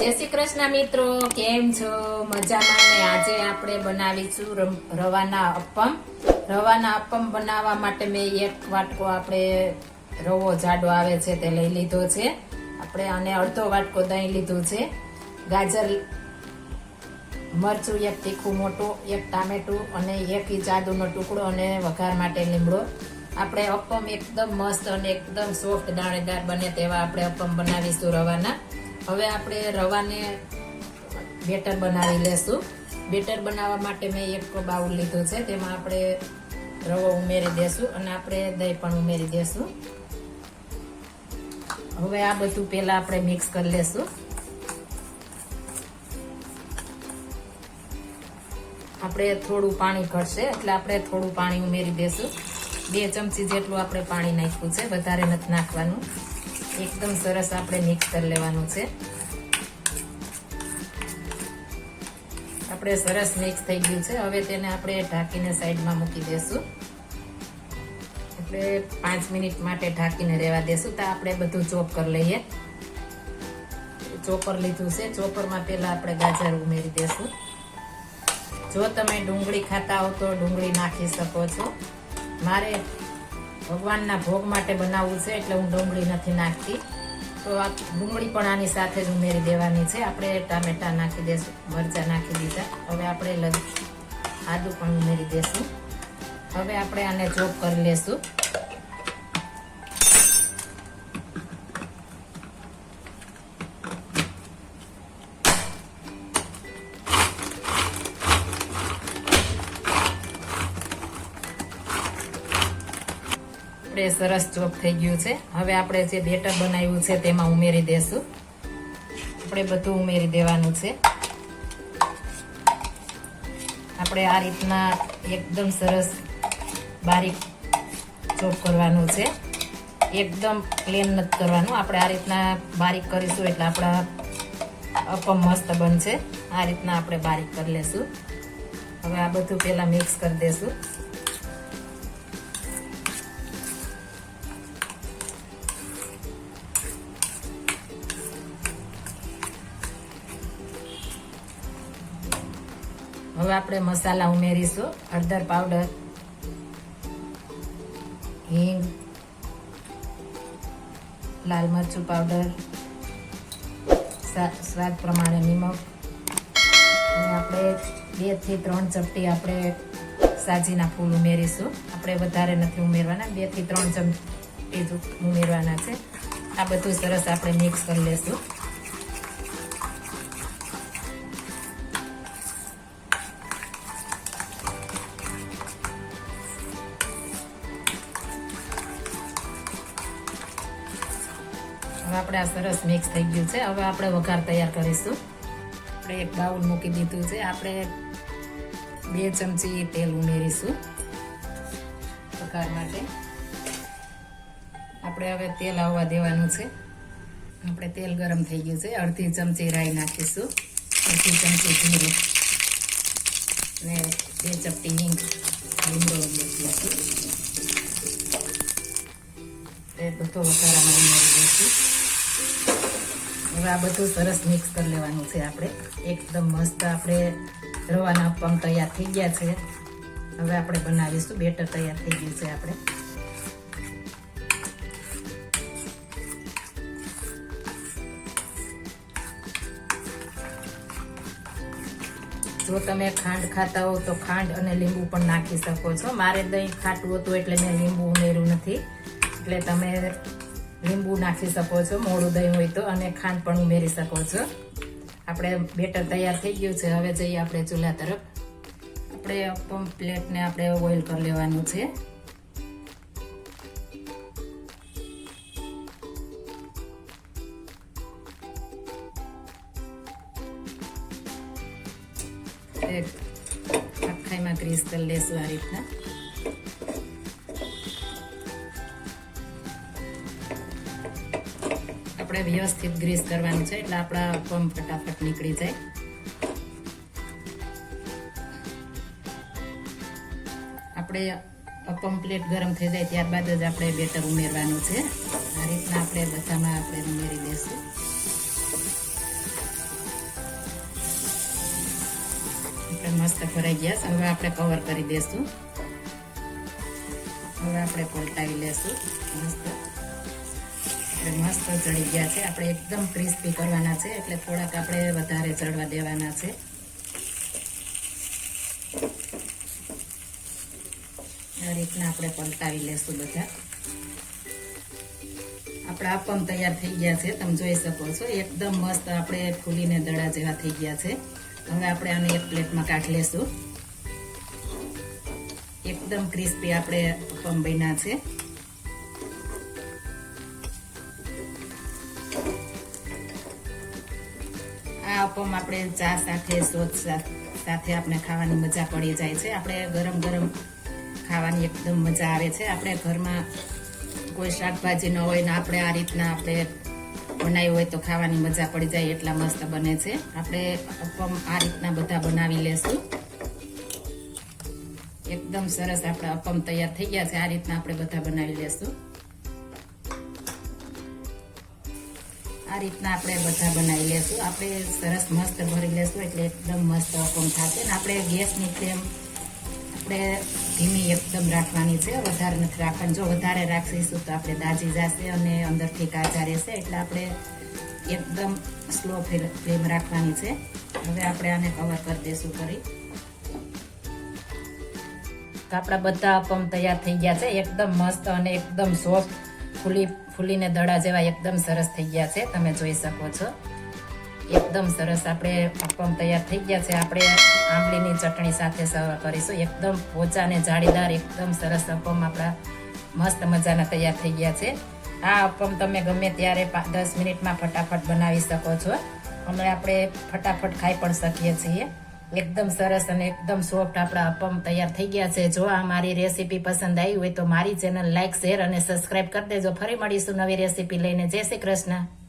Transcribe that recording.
જય શ્રી કૃષ્ણ મિત્રો, કેમ છો? મજામાં ને આજે આપણે બનાવીશું રવાના અપમ રવાના અપમ બનાવવા માટે મેં એક વાટકો આપણે રવો જાડો આવે છે તે લઈ લીધો છે. આપણે આને અડધો વાટકો દહીં લીધું છે. ગાજર, મરચું એક તીખું મોટું, એક ટામેટું અને એક જાદુનો ટુકડો અને વઘાર માટે લીમડો. આપણે અપમ એકદમ મસ્ત અને એકદમ સોફ્ટ દાણેદાર બને તેવા આપણે અપમ બનાવીશું રવાના. હવે આપણે રવાને બેટર બનાવી લેશું. બેટર બનાવવા માટે મેં એક બાઉલ લીધું છે, તેમાં આપણે રવો ઉમેરી દેશું અને આપણે દહીં પણ ઉમેરી દેશું. હવે આ બધું પહેલાં આપણે મિક્સ કરી લેશું. આપણે થોડું પાણી ઘટશે, એટલે આપણે થોડું પાણી ઉમેરી દેશું. બે ચમચી જેટલું આપણે પાણી નાખ્યું છે, વધારે નથી નાખવાનું. એકદમ સરસ આપણે મિક્સ કરી લેવાનું છે. આપણે સરસ મિક્સ થઈ ગયું છે. હવે તેને આપણે ઢાંકીને સાઈડમાં મૂકી દેશું. એટલે પાંચ મિનિટ માટે ઢાંકીને રહેવા દેશું. તો આપણે બધું ચોપ કરી લઈએ. ચોપર લીધું છે. ચોપરમાં પહેલા આપણે ગાજર ઉમેરી દેશું. જો તમે ડુંગળી ખાતા હો તો ડુંગળી નાખી શકો છો. મારે ભગવાનના ભોગ માટે બનાવવું છે એટલે હું ડુંગળી નથી નાખતી. તો આ ડુંગળી પણ આની સાથે જ ઉમેરી દેવાની છે. આપણે ટામેટા નાખી દેશું, મરચાં નાખી દીધા. હવે આપણે આદુ પણ ઉમેરી દેશું. હવે આપણે આને ચોપ કરી લેશું. આપણે સરસ ચોપ થઈ ગયું છે. હવે આપણે જે બેટર બનાવ્યું છે તેમાં ઉમેરી દેશું. આપણે બધું ઉમેરી દેવાનું છે. આપણે આ રીતના એકદમ સરસ બારીક ચોપ કરવાનું છે. એકદમ પ્લેન નથી કરવાનું. આપણે આ રીતના બારીક કરીશું એટલે આપણા અપમ મસ્ત બનશે. આ રીતના આપણે બારીક કરી લેશું. હવે આ બધું પહેલાં મિક્સ કરી દેશું. હવે આપણે મસાલા ઉમેરીશું. હળદર પાવડર, હિંગ, લાલ મરચું પાવડર સ્વા- સ્વાદ પ્રમાણે નિમક. અને આપણે બેથી ત્રણ ચપટી આપણે સાજીના ફૂલ ઉમેરીશું. આપણે વધારે નથી ઉમેરવાના. બેથી ત્રણ ચમટી ઉમેરવાના છે. આ બધું સરસ આપણે મિક્સ કરી લેશું. હવે આપણે આ સરસ મિક્સ થઈ ગયું છે. હવે આપણે વઘાર તૈયાર કરીશું. આપણે એક બાઉલ મૂકી દીધું છે. આપણે બે ચમચી તેલ ઉમેરીશું વઘાર માટે. આપણે હવે તેલ આવવા દેવાનું છે. આપણે તેલ ગરમ થઈ ગયું છે. અડધી ચમચી રાઈ નાખીશું. અડધી ચમચી જીરું. ને બે ચપટી હિંગ લીમડો મૂકીશું એ બધો વઘારામાં આ બધું સરસ મિક્સ કરી લેવાનું છે આપણે. એકદમ મસ્ત આપણે રવાના પણ તૈયાર થઈ ગયા છે. હવે આપણે બનાવીશું, બેટર તૈયાર થઈ ગયું છે આપણે. જો તમે ખાંડ ખાતા હો તો ખાંડ અને લીંબુ પણ નાખી શકો છો. મારે દહીં ખાટું હતું એટલે મેં લીંબુ ઉમેર્યું નથી. એટલે તમે લીંબુ નાખી શકો છો, મોડું દહીં હોય તો, અને ખાંડ પણ ઉમેરી શકો છો. આપણે બેટર તૈયાર થઈ ગયું છે. હવે જઈએ આપણે ચૂલા તરફ. આપણે અપમ પ્લેટને આપણે ઓઇલ કરી લેવાનું છે. આખાઈમાં ગ્રીસ કરી લેશું આ રીતના. આપણે વ્યવસ્થિત ગ્રીસ કરવાનું છે એટલે આપણા પમ ફટાફટ નીકળી જાય. આપણે અપમ પ્લેટ ગરમ થઈ જાય ત્યારબાદ જ આપણે બેટર ઉમેરવાનું છે. આ રીતના આપણે બધામાં આપણે ઉમેરી દઈશું આપણે મસ્ત ભરાઈ ગયા હવે આપણે કવર કરી દઈશું હવે આપણે પલટાવી લેશું. મસ્ત. મસ્ત ચડી ગયા છે. આપણે એકદમ ક્રિસ્પી કરવાના છે, એટલે થોડાક આપણે વધારે ચડવા દેવાના છે. આ રીતના આપણે પલટાવી લેશું બધા. આપણા આપમ તૈયાર થઈ ગયા છે, તમે જોઈ શકો છો. એકદમ મસ્ત આપણે ફૂલીને દડા જેવા થઈ ગયા છે. હવે આપણે આને એક પ્લેટમાં કાઢી લેશું. એકદમ ક્રિસ્પી આપણે આપમ બન્યા છે. આ અપમ આપણે ચા સાથે સોસ સાથે આપણે ખાવાની મજા પડી જાય છે. આપણે ગરમ ગરમ ખાવાની એકદમ મજા આવે છે. આપણે ઘરમાં કોઈ શાકભાજી ન હોય ને આપણે આ રીતના આપણે બનાવી હોય તો ખાવાની મજા પડી જાય, એટલા મસ્ત બને છે. આપણે અપમ આ રીતના બધા બનાવી લેશું. એકદમ સરસ આપણા અપમ તૈયાર થઈ ગયા છે. આ રીતના આપણે બધા બનાવી લેશું. આ રીતના આપણે બધા બનાવી લેશું. આપણે સરસ મસ્ત ભરી લેશું એટલે એકદમ મસ્ત અપમ થશે ને આપણે ગેસની ફ્લેમ આપણે ધીમી એકદમ રાખવાની છે. વધારે નથી રાખવાની. જો વધારે રાખીશું તો આપણે દાજી જશે અને અંદરથી કાચા રહેશે એટલે આપણે એકદમ સ્લો ફ્લેમ રાખવાની છે. હવે આપણે આને કવર કરી દઈશું કરી તો આપણા બધા અપમ તૈયાર થઈ ગયા છે. એકદમ મસ્ત અને એકદમ સોફ્ટ ફૂલી ફૂલીને દડા જેવા એકદમ સરસ થઈ ગયા છે, તમે જોઈ શકો છો. એકદમ સરસ આપણે અપમ તૈયાર થઈ ગયા છે. આપણે આંબલીની ચટણી સાથે સર્વ કરીશું. એકદમ પોચા અને જાળીદાર, એકદમ સરસ અપમ આપણા મસ્ત મજાના તૈયાર થઈ ગયા છે. આ અપમ તમે ગમે ત્યારે દસ મિનિટમાં ફટાફટ બનાવી શકો છો. અને આપણે ફટાફટ ખાઈ પણ શકીએ છીએ. એકદમ સરસ અને એકદમ સોફ્ટ આપણા અપમ તૈયાર થઈ ગયા છે. જો આ મારી રેસીપી પસંદ આવી હોય તો મારી ચેનલ લાઇક શેર અને સબસ્ક્રાઇબ કરી દેજો. ફરી મળીશું નવી રેસીપી લઈને. જય શ્રી કૃષ્ણ.